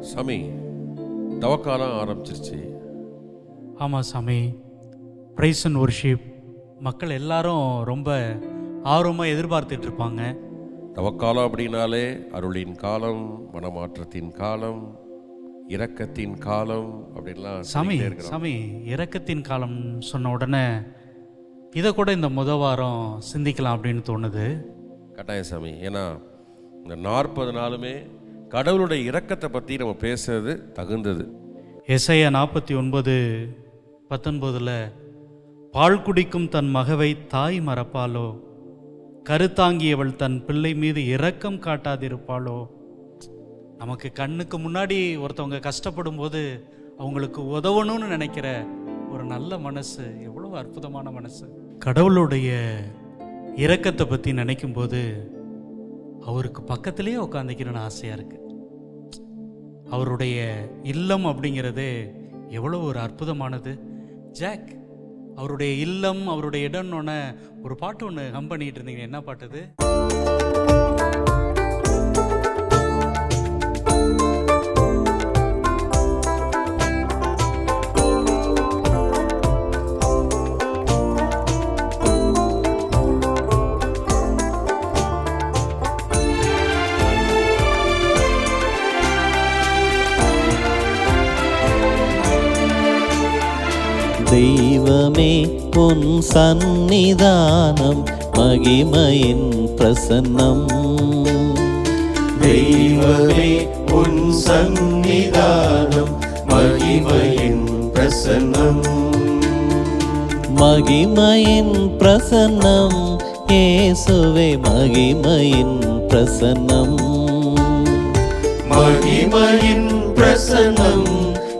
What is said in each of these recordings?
சாமி தவக்காலம் ஆரம்பிச்சிருச்சு. ஆமாம் சாமி. ப்ரைஸ் அண்ட் ஒர்ஷிப் மக்கள் எல்லாரும் ரொம்ப ஆர்வமாக எதிர்பார்த்துட்டு இருப்பாங்க. தவக்காலம் அப்படின்னாலே அருளின் காலம் மனமாற்றத்தின் காலம் இரக்கத்தின் காலம் அப்படின்லாம் சாமி. சாமி இரக்கத்தின் காலம் சொன்ன உடனே இதை கூட இந்த முத வாரம் சிந்திக்கலாம் அப்படின்னு தோணுது. கட்டாயம் சாமி. ஏன்னா இந்த நாற்பது நாளுமே கடவுளுடைய இரக்கத்தை பற்றி நம்ம பேசுறது தகுந்தது. எஸ்ஐயா நாற்பத்தி ஒன்பது பத்தொன்பதில் பால் குடிக்கும் தன் மகவை தாய் மறப்பாளோ? கருத்தாங்கியவள் தன் பிள்ளை மீது இரக்கம் காட்டாதிருப்பாளோ? நமக்கு கண்ணுக்கு முன்னாடி ஒருத்தவங்க கஷ்டப்படும் போது அவங்களுக்கு உதவணும்னு நினைக்கிற ஒரு நல்ல மனசு எவ்வளோ அற்புதமான மனசு. கடவுளுடைய இரக்கத்தை பற்றி நினைக்கும் போது அவருக்கு பக்கத்திலேயே உட்காந்துக்கணும்னு ஆசையாக இருக்குது அவருடைய இல்லம் அப்படிங்கிறது எவ்வளோ ஒரு அற்புதமானது. ஜாக் அவருடைய இல்லம் அவருடைய இடம்னு ஒரு பாட்டு ஒன்று ஹம் பண்ணிட்டு இருந்தீங்க என்ன பாட்டு அது? உன் சந்நிதானம் மகிமையின் பிரசன்னம். தெய்வமே உன் சந்நிதானம் மகிமையின் பிரசன்னம். மகிமையின் பிரசன்னம் இயேசுவே மகிமையின் பிரசன்னம். மகிமையின் பிரசன்னம்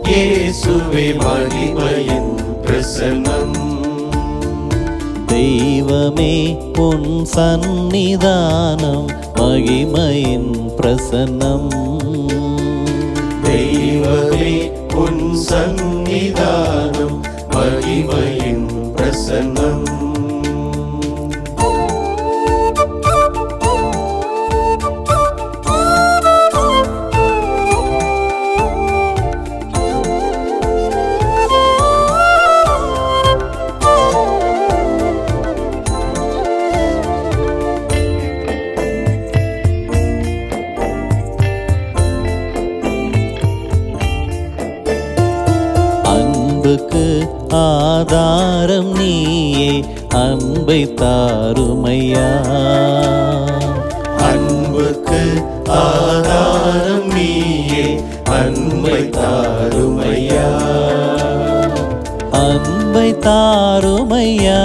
இயேசுவே மகிமையின் பிரசன்னம். தெய்வமே உன் சந்நிதானம் மகிமையின் பிரசன்னம். தெய்வமே உன் சந்நிதானம் மகிமையின் பிரசன்னம். தாருமையா அன்புக்கு ஆதாரம் நீயே அன்பை தாருமையா? அன்பை தாருமையா?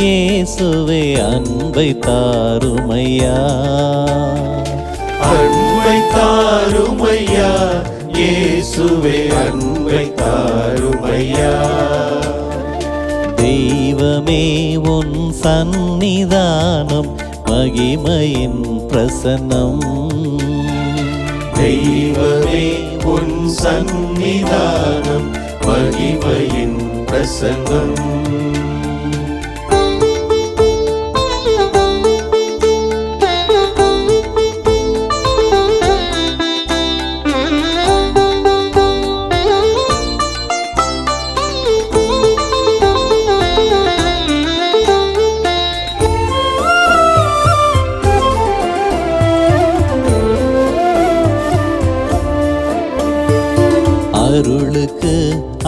இயேசுவே அன்பை தாருமையா? அன்பை தாருமையா? இயேசுவே அன்பை தாருமையா? தெய்வமே உன் சந்நிதானம் மகிமையின் பிரசன்னம். தெய்வமே உன் சந்நிதானம் மகிமையின் பிரசன்னம். அருளுக்கு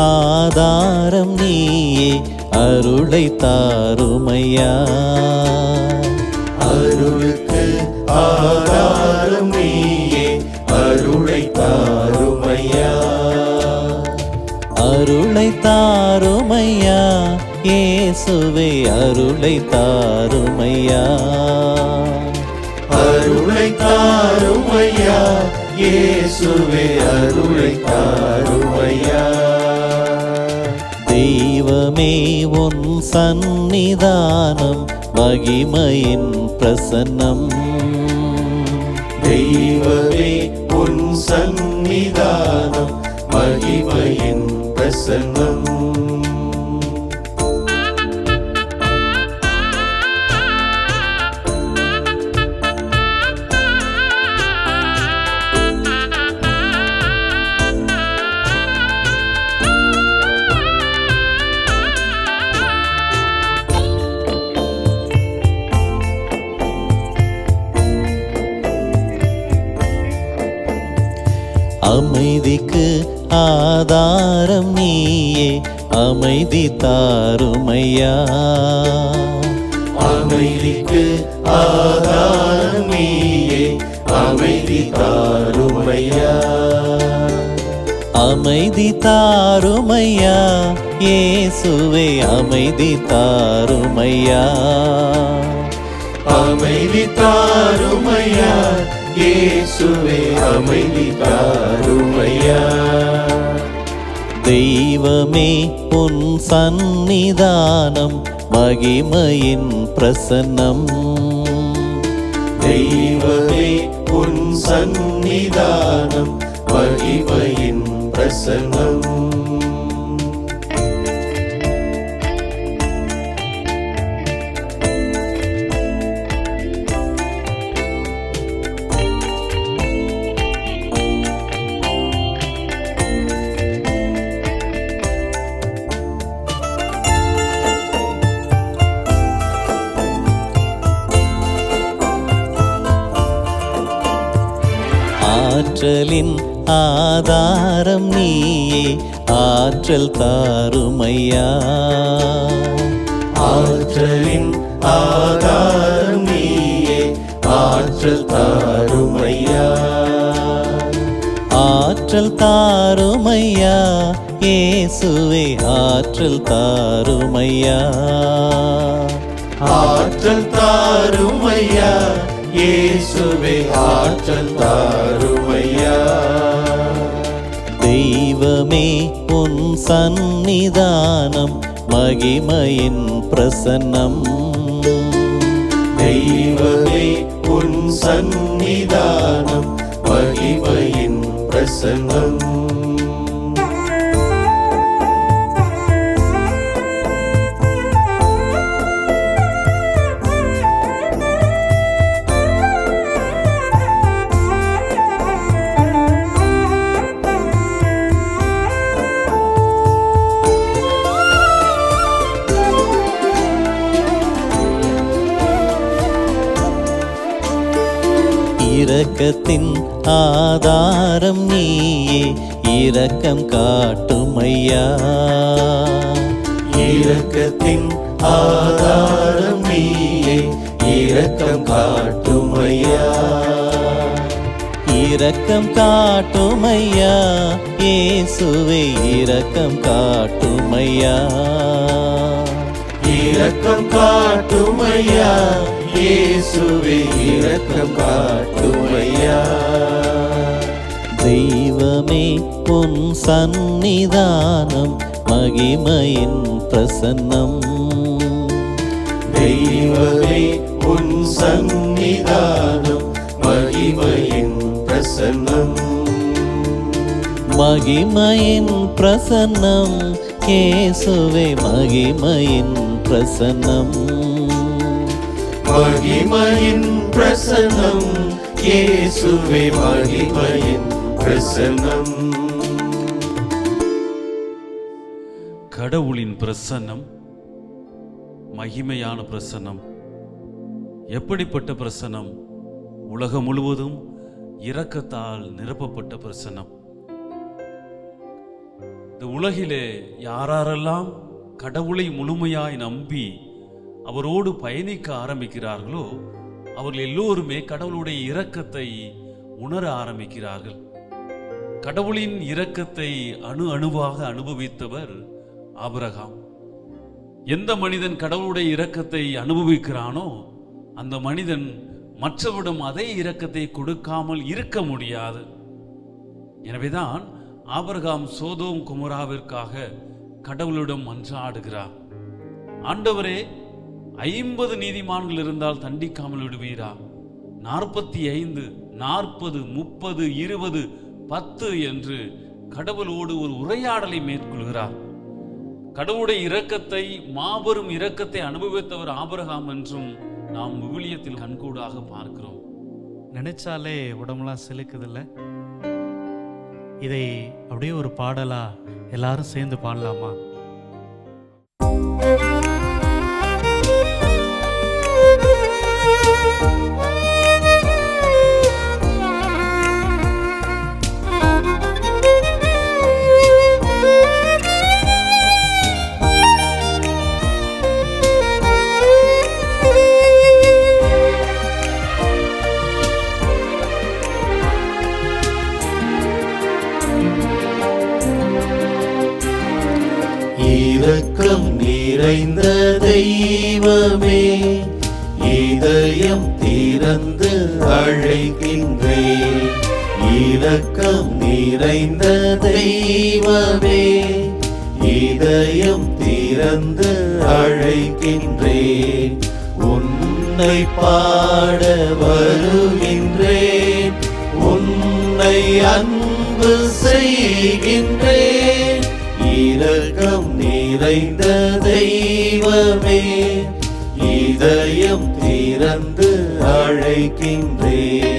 ஆதாரம் நீயே அருளை தாருமையா. அருளுக்கு ஆதாரம் நீயே அருளை தாருமையா. அருளை தாருமையா இயேசுவே அருளை தாருமையா. அருளை தாருமையா இயேசுவே அருளை தாருமையா. தெய்வமே உன் சந்நிதானம் மகிமையின் பிரசன்னம். தெய்வமே உன் சந்நிதானம் மகிமையின் பிரசன்னம். அமைதிக்கு ஆதாரம் நீயே அமைதி தாருமையா? அமைதிக்கு ஆதாரம் நீயே அமைதி தாருமையா? அமைதி தாருமையா? இயேசுவே அமைதி தாருமையா? அமைதி தாருமையா? இயேசுவே அமைதி தாருமையா. தெய்வமே உன் சந்நிதானம் மகிமையின் பிரசன்னம். தெய்வமே உன் சந்நிதானம் மகிமையின் பிரசன்னம். ஆற்றலின் ஆதாரம் நீயே ஆற்றல் தாருமையா? ஆற்றலின் ஆதாரம் நீயே ஆற்றல் தாருமையா? ஆற்றல் தாருமையா? இயேசுவே ஆற்றல் தாருமையா? ஆற்றல் தாருமையா? இயேசுவே ஆற்றல் தாருமையா. தெய்வமே உன் சந்நிதானம் மகிமையின் பிரசன்னம். தெய்வமே உன் சந்நிதானம் மகிமையின் பிரசன்னம். இரக்கத்தின் ஆதாரம் நீயே. இரக்கம் காட்டுமையா இரக்கத்தின் ஆதாரம் நீயே. இரக்கம் காட்டுமையா இரக்கம் காட்டுமையா இயேசுவே இரக்கம் காட்டுமையா இரக்கம் காட்டுமையா இயேசுவே இரக்கம் காட்டுமையா. தெய்வமே உன் சந்நிதானம் மகிமையின் பிரசன்னம். தெய்வமே உன் சந்நிதானம் மகிமையின் பிரசன்னம். மகிமையின் பிரசன்னம் இயேசுவே மகிமையின் பிரசன்னம். மகிமையின் பிரசன்னம். இயேசுவே மகிமையின் பிரசனம் கடவுளின் பிரசன்னம் மகிமையான பிரசன்னம் எப்படிப்பட்ட பிரசன்னம்? உலகம் முழுவதும் இரக்கத்தால் நிரப்பப்பட்ட பிரசன்னம். இந்த உலகிலே யாரெல்லாம் கடவுளை முழுமையாய் நம்பி அவரோடு பயணிக்க ஆரம்பிக்கிறார்களோ அவர்கள் எல்லோருமே கடவுளுடைய இரக்கத்தை உணர ஆரம்பிக்கிறார்கள். கடவுளின் இரக்கத்தை அணு அணுவாக அனுபவித்தவர் ஆபிரகாம். எந்த மனிதன் கடவுளுடைய இரக்கத்தை அனுபவிக்கிறானோ அந்த மனிதன் மற்றவிடம் அதே இரக்கத்தை கொடுக்காமல் இருக்க முடியாது. எனவேதான் ஆபரகாம் சோதோம் குமராவிற்காக கடவுளிடம் மன்றாடுகிறார். ஆண்டவரே ஐம்பது நீதிமான்கள் இருந்தால் தண்டிக்காமல் விடுவீரா? நாற்பத்தி ஐந்து நாற்பது முப்பது இருபது பத்து என்று கடவுளோடு ஒரு உரையாடலை மேற்கொள்கிறார். கடவுளுடைய இரக்கத்தை மாபெரும் இரக்கத்தை அனுபவித்தவர் ஆபரகாம் என்றும் நாம் விவிலியத்தில் கண்கூடாக பார்க்கிறோம். நினைச்சாலே உடம்புலாம் சிலுக்குதில்ல? இதை அப்படியே ஒரு பாடலா எல்லாரும் சேர்ந்து பாடலாமா? தெய்வமே இதயம் திறந்து அழைக்கின்றேன். இரக்கம் நிறைந்த தெய்வமே இதயம் திறந்து அழைக்கின்றேன். உன்னை பாட வருகின்றேன் உன்னை அன்பு செய்கின்றேன். இரக்கம் நிறைந்த தெய்வமே இதயம் திறந்து அழைக்கின்றேன்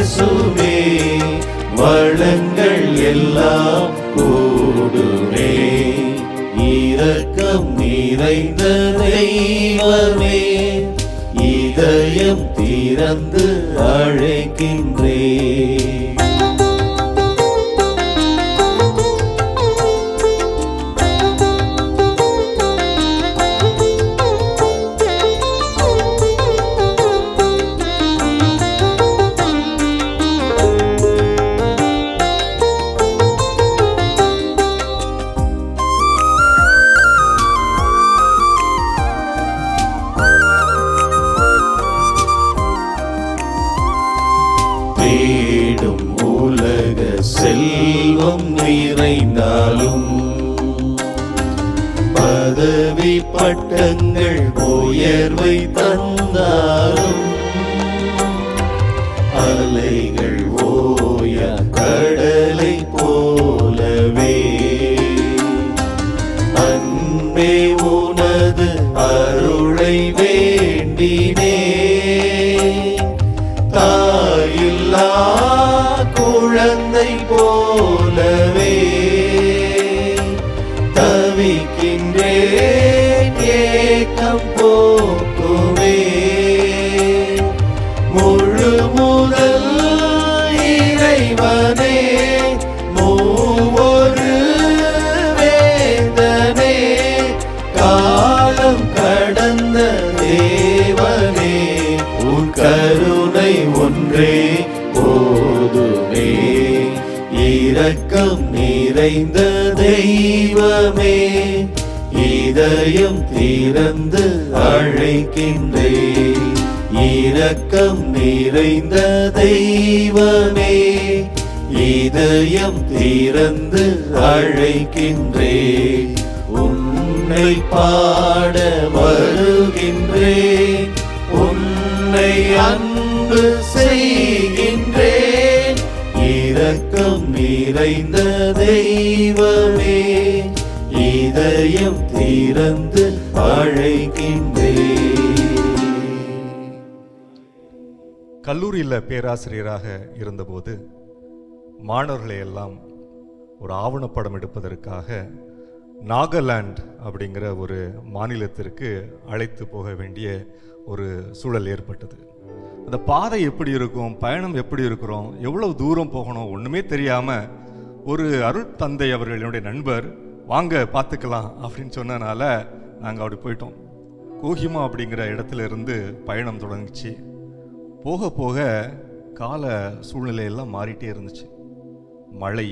இயேசுவே வளங்கள் எல்லாம் கூடுமே. இரக்கம் நிறைந்த தெய்வமே இதயம் திறந்து அழைக்கின்றேன் முழு முதல் இறைவனே மூவொரு வேந்தனே காலம் கடந்த தேவனே உன் கருணை ஒன்றே போதுமே. இரக்கம் நிறைந்த தெய்வமே இதயம் திறந்து அழைக்கின்றேன். இரக்கம் நிறைந்த தெய்வமே இதயம் திறந்து அழைக்கின்றே உன்னை பாட வருகின்றே உன்னை அன்பு செய்கின்றேன் இரக்கம் நிறைந்த தெய்வமே இதயம் திறந்து அழைக்கின்றேன் கல்லூரியில் பேராசிரியராக இருந்தபோது மாணவர்களை எல்லாம் ஒரு ஆவணப்படம் எடுப்பதற்காக நாகாலாண்ட் அப்படிங்கிற ஒரு மாநிலத்திற்கு அழைத்து போக வேண்டிய ஒரு சூழல் ஏற்பட்டது. அந்த பாதை எப்படி இருக்கும்? பயணம் எப்படி இருக்கிறோம்? எவ்வளவு தூரம் போகணும்? ஒன்றுமே தெரியாமல் ஒரு அருள் தந்தை அவர்கள் என்னுடைய நண்பர் வாங்க பார்த்துக்கலாம் அப்படின்னு சொன்னனால நாங்கள் அப்படி போயிட்டோம். கோஹிமா அப்படிங்கிற இடத்துல இருந்து பயணம் தொடங்குச்சு. போக போக கால சூழ்நிலையெல்லாம் மாறிட்டே இருந்துச்சு. மழை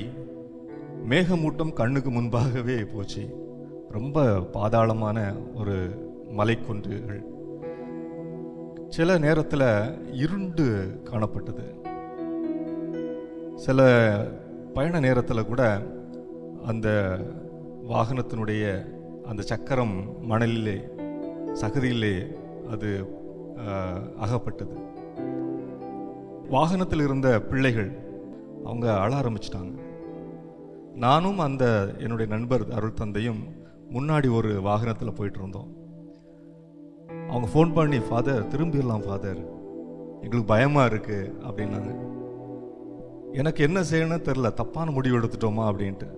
மேகமூட்டம் கண்ணுக்கு முன்பாகவே போச்சு. ரொம்ப பாதாளமான ஒரு மலைக்குன்றுகள். சில நேரத்தில் இருண்டு காணப்பட்டது. சில பயண நேரத்தில் கூட அந்த வாகனத்தினுடைய அந்த சக்கரம் மணலிலே சகதியிலே அது அகப்பட்டது. வாகனத்தில் இருந்த பிள்ளைகள் அவங்க அழ ஆரம்பிச்சிட்டாங்க. நானும் அந்த என்னுடைய நண்பர் அருள் தந்தையும் முன்னாடி ஒரு வாகனத்தில் போயிட்டு இருந்தோம். அவங்க ஃபோன் பண்ணி ஃபாதர் திரும்பிடலாம் ஃபாதர் எங்களுக்கு பயமாக இருக்குது அப்படின்னாங்க. எனக்கு என்ன செய்யணும்னு தெரில தப்பான முடிவு எடுத்துட்டோமா அப்படின்ட்டு.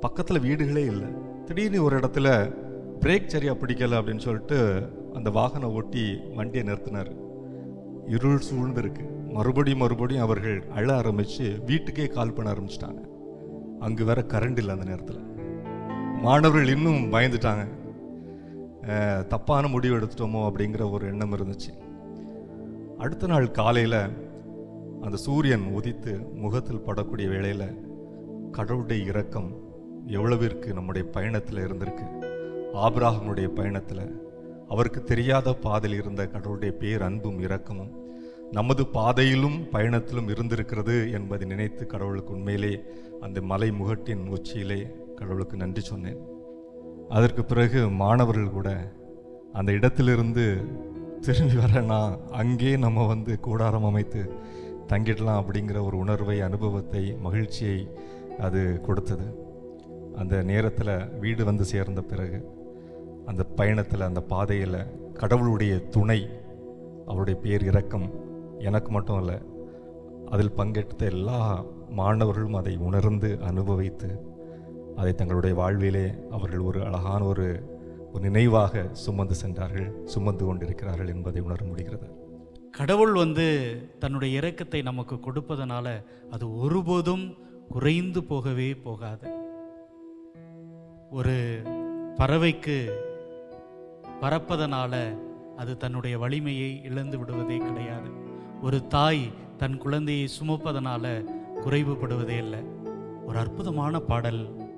பக்கத்தில் வீடுகளே இல்லை. திடீர்னு ஒரு இடத்துல பிரேக் சரியாக பிடிக்கல அப்படின்னு சொல்லிட்டு அந்த வாகனம் ஓட்டி வண்டியை நிறுத்தினார். இருள் சூழ்ந்திருக்கு. மறுபடியும் மறுபடியும் அவர்கள் அழ ஆரம்பித்து வீட்டுக்கே கால் பண்ண ஆரம்பிச்சிட்டாங்க. அங்கே வேற கரண்ட் இல்லை அந்த நேரத்தில். மாணவர்கள் இன்னும் பயந்துட்டாங்க. தப்பான முடிவு எடுத்துட்டோமோ அப்படிங்கிற ஒரு எண்ணம் இருந்துச்சு. அடுத்த நாள் காலையில் அந்த சூரியன் உதித்து முகத்தில் படக்கூடிய வேளையில் கடவுளுடைய இரக்கம் எவ்வளவிற்கு நம்முடைய பயணத்தில் இருந்திருக்கு. ஆபிராகமுடைய பயணத்தில் அவருக்கு தெரியாத பாதையில் இருந்த கடவுளுடைய பேர் அன்பும் இரக்கமும் நமது பாதையிலும் பயணத்திலும் இருந்திருக்கிறது என்பதை நினைத்து கடவுளுக்கு உண்மையிலே அந்த மலை முகட்டின் உச்சியிலே கடவுளுக்கு நன்றி சொன்னேன். அதற்கு பிறகு மாணவர்கள் கூட அந்த இடத்திலிருந்து திரும்பி வரனா அங்கே நம்ம வந்து கூடாரம் அமைத்து தங்கிடலாம் அப்படிங்கிற ஒரு உணர்வை அனுபவத்தை மகிழ்ச்சியை அது கொடுத்தது. அந்த நேரத்தில் வீடு வந்து சேர்ந்த பிறகு அந்த பயணத்தில் அந்த பாதையில் கடவுளுடைய துணை அவருடைய பேர் இரக்கம் எனக்கு மட்டும் இல்லை அதில் பங்கெடுத்த எல்லா மாணவர்களும் அதை உணர்ந்து அனுபவித்து அதை தங்களுடைய வாழ்விலே அவர்கள் ஒரு அழகான ஒரு ஒரு நினைவாக சுமந்து சென்றார்கள் சுமந்து கொண்டிருக்கிறார்கள் என்பதை உணர முடிகிறது. கடவுள் வந்து தன்னுடைய இறக்கத்தை நமக்கு கொடுப்பதனால அது ஒருபோதும் குறைந்து போகவே போகாது. ஒரு பறவைக்கு பறப்பதனால அது தன்னுடைய வலிமையை இழந்து விடுவதே கிடையாது. ஒரு தாய் தன் குழந்தையை சுமப்பதனால குறைவுபடுவதே இல்லை. ஒரு அற்புதமான பாடல்.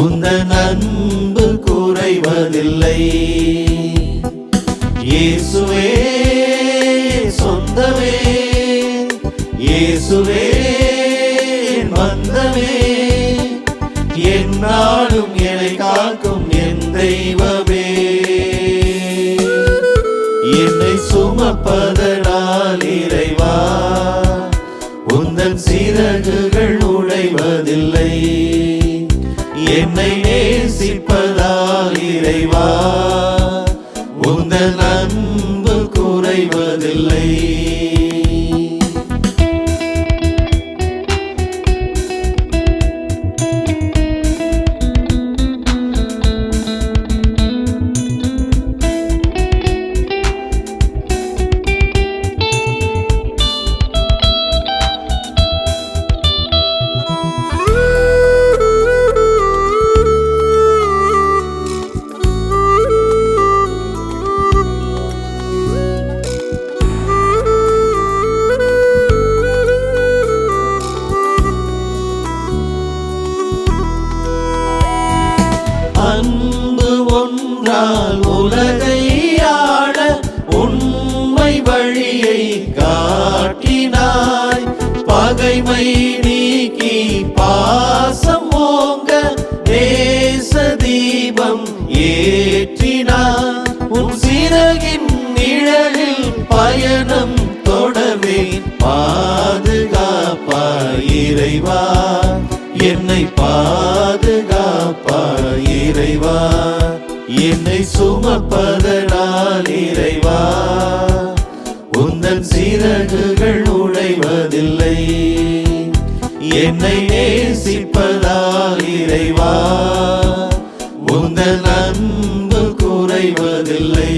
உந்த அன்பு குறைவதில்லை. இயேசுவே சொந்தமே. இயேசுவே வந்தமே. என்னாலும் என்னை காக்கும் என் தெய்வமே. என்னை சுமப்பதனால் இறைவா உந்தன் சிறகுகள் உடைவதில்லை. உன்னை நேசிப்பதால் இறைவா. உந்தன் அன்பு குறைவதில்லை. இறைவா என்னை பாதுகாப்பா இறைவா என்னை சுமப்பதனால் இறைவா. உந்தன் சிறகுகள் உடைவதில்லை என்னை நேசிப்பதால் இறைவா. உந்தன் அன்பு குறைவதில்லை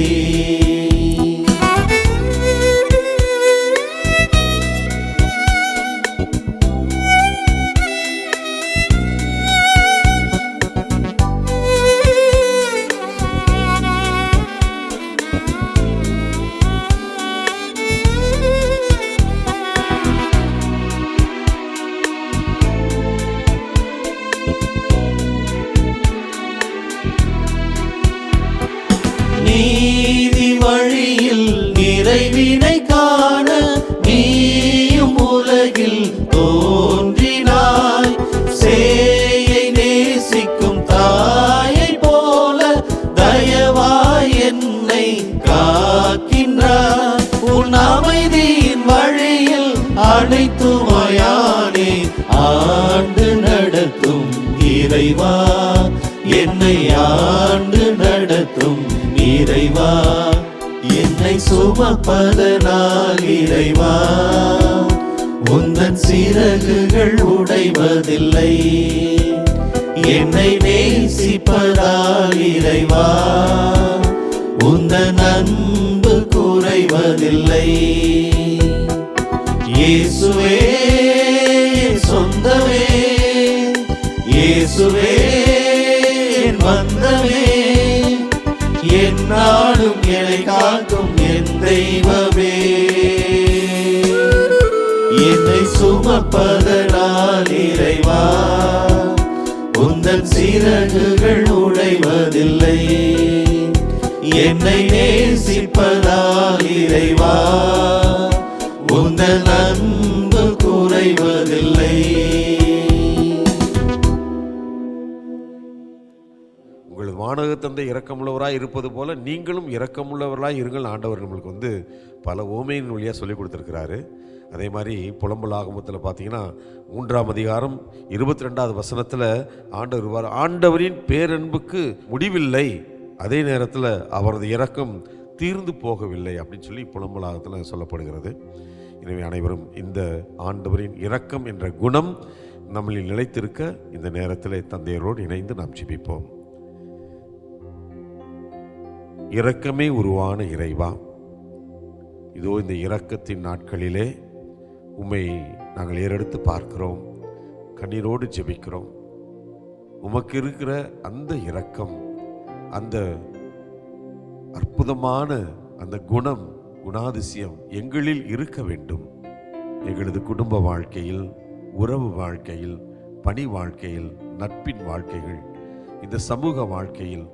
வழியில் நிறைவினை காண நீயும் உலகில் தோன்றினாய். சேயை நேசிக்கும் தாயை போல தயவாய் என்னை காக்கின்றாய் உன் அமைதியின் வழியில் அனைத்துமாயானே ஆண்டு நடத்தும் இறைவா. என்னை ஆண்டு நடத்தும் இறைவா. சுமப்பதனால் இறைவா. உந்தன் சிறகுகள் உடைவதில்லை. என்னை நேசிப்பதால் இறைவா. உந்தன் அன்பு குறைவதில்லை. இயேசுவே சொந்தமே. இயேசுவே என் வந்தமே என்னாலும் என்னை காக்கும் தெய்வமே. என்னை சுமப்பதனால் இறைவா உந்தன் சிறகுகள் உடைவதில்லை. என்னை நேசிப்பதால் இறைவா உந்தன் அன்பு குறைவதில்லை. உங்களது தந்தை இறக்கமுள்ளவராக இருப்பது போல் நீங்களும் இரக்கமுள்ளவர்களாய் இருங்கள். ஆண்டவர் நம்மளுக்கு வந்து பல ஓமையின் வழியாக சொல்லி கொடுத்துருக்கிறாரு. அதே மாதிரி புலம்பல் ஆகமத்தில் பார்த்தீங்கன்னா மூன்றாம் அதிகாரம் இருபத்தி ரெண்டாவது வசனத்தில் ஆண்டவர் வருவார். ஆண்டவரின் பேரன்புக்கு முடிவில்லை. அதே நேரத்தில் அவரது இறக்கம் தீர்ந்து போகவில்லை அப்படின்னு சொல்லி புலம்பலாகத்தில் சொல்லப்படுகிறது. எனவே அனைவரும் இந்த ஆண்டவரின் இரக்கம் என்ற குணம் நம்மளில் நிலைத்திருக்க இந்த நேரத்தில் தந்தையரோடு இணைந்து நாம் ஜிபிப்போம். இரக்கமே உருவான இறைவா. இதோ இந்த இரக்கத்தின் நாட்களிலே உம்மை நாங்கள் ஏறெடுத்து பார்க்கிறோம் கண்ணீரோடு ஜெபிக்கிறோம். உமக்கு இருக்கிற அந்த இரக்கம் அந்த அற்புதமான அந்த குணம் குணாதிசயம் எங்களில் இருக்க வேண்டும். எங்களது குடும்ப வாழ்க்கையில் உறவு வாழ்க்கையில் பணி வாழ்க்கையில் நட்பின் வாழ்க்கைகள் இந்த சமூக வாழ்க்கையில்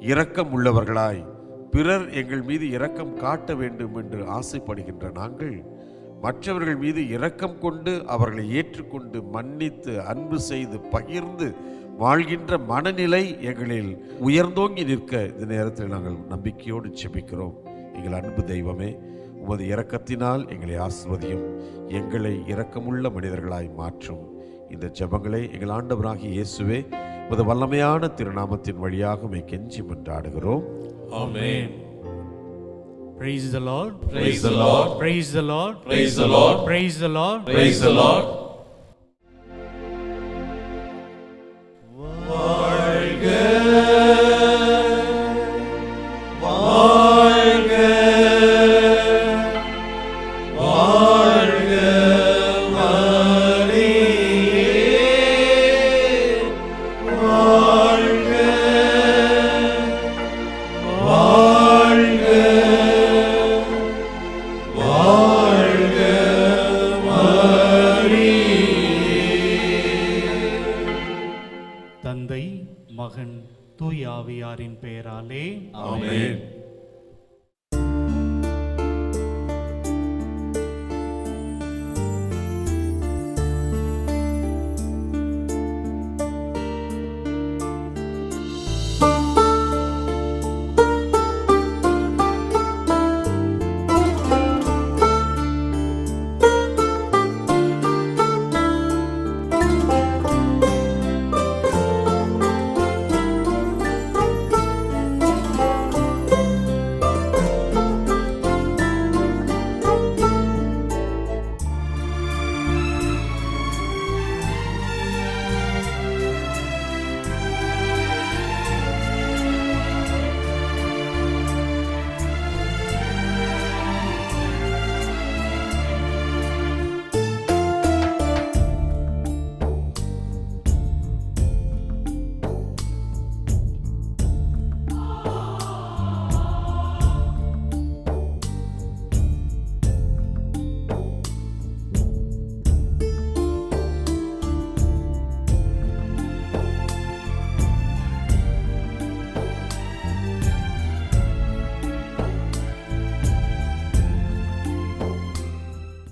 இரக்கம் உள்ளவர்களாய் பிறர் எங்கள் மீது இரக்கம் காட்ட வேண்டும் என்று ஆசைப்படுகின்ற நாங்கள் மற்றவர்கள் மீது இரக்கம் கொண்டு அவர்களை ஏற்றுக்கொண்டு மன்னித்து அன்பு செய்து பகிர்ந்து வாழ்கின்ற மனநிலை எங்களில் உயர்ந்தோங்கி நிற்க இந்த நேரத்தில் நாங்கள் நம்பிக்கையோடு செபிக்கிறோம் எங்கள் அன்பு தெய்வமே உமது இரக்கத்தினால் எங்களை ஆசிர்வதியும் எங்களை இரக்கமுள்ள மனிதர்களாய் மாற்றும். இந்த ஜபங்களை எங்கள் ஆண்டவராகி இயேசுவே உமது வல்லமையான திருநாமத்தின் வழியாக கெஞ்சி மன்றாடுகிறோம். Amen. Praise the Lord. Praise the Lord. Praise the Lord. Praise the Lord. Praise the Lord. Praise the Lord.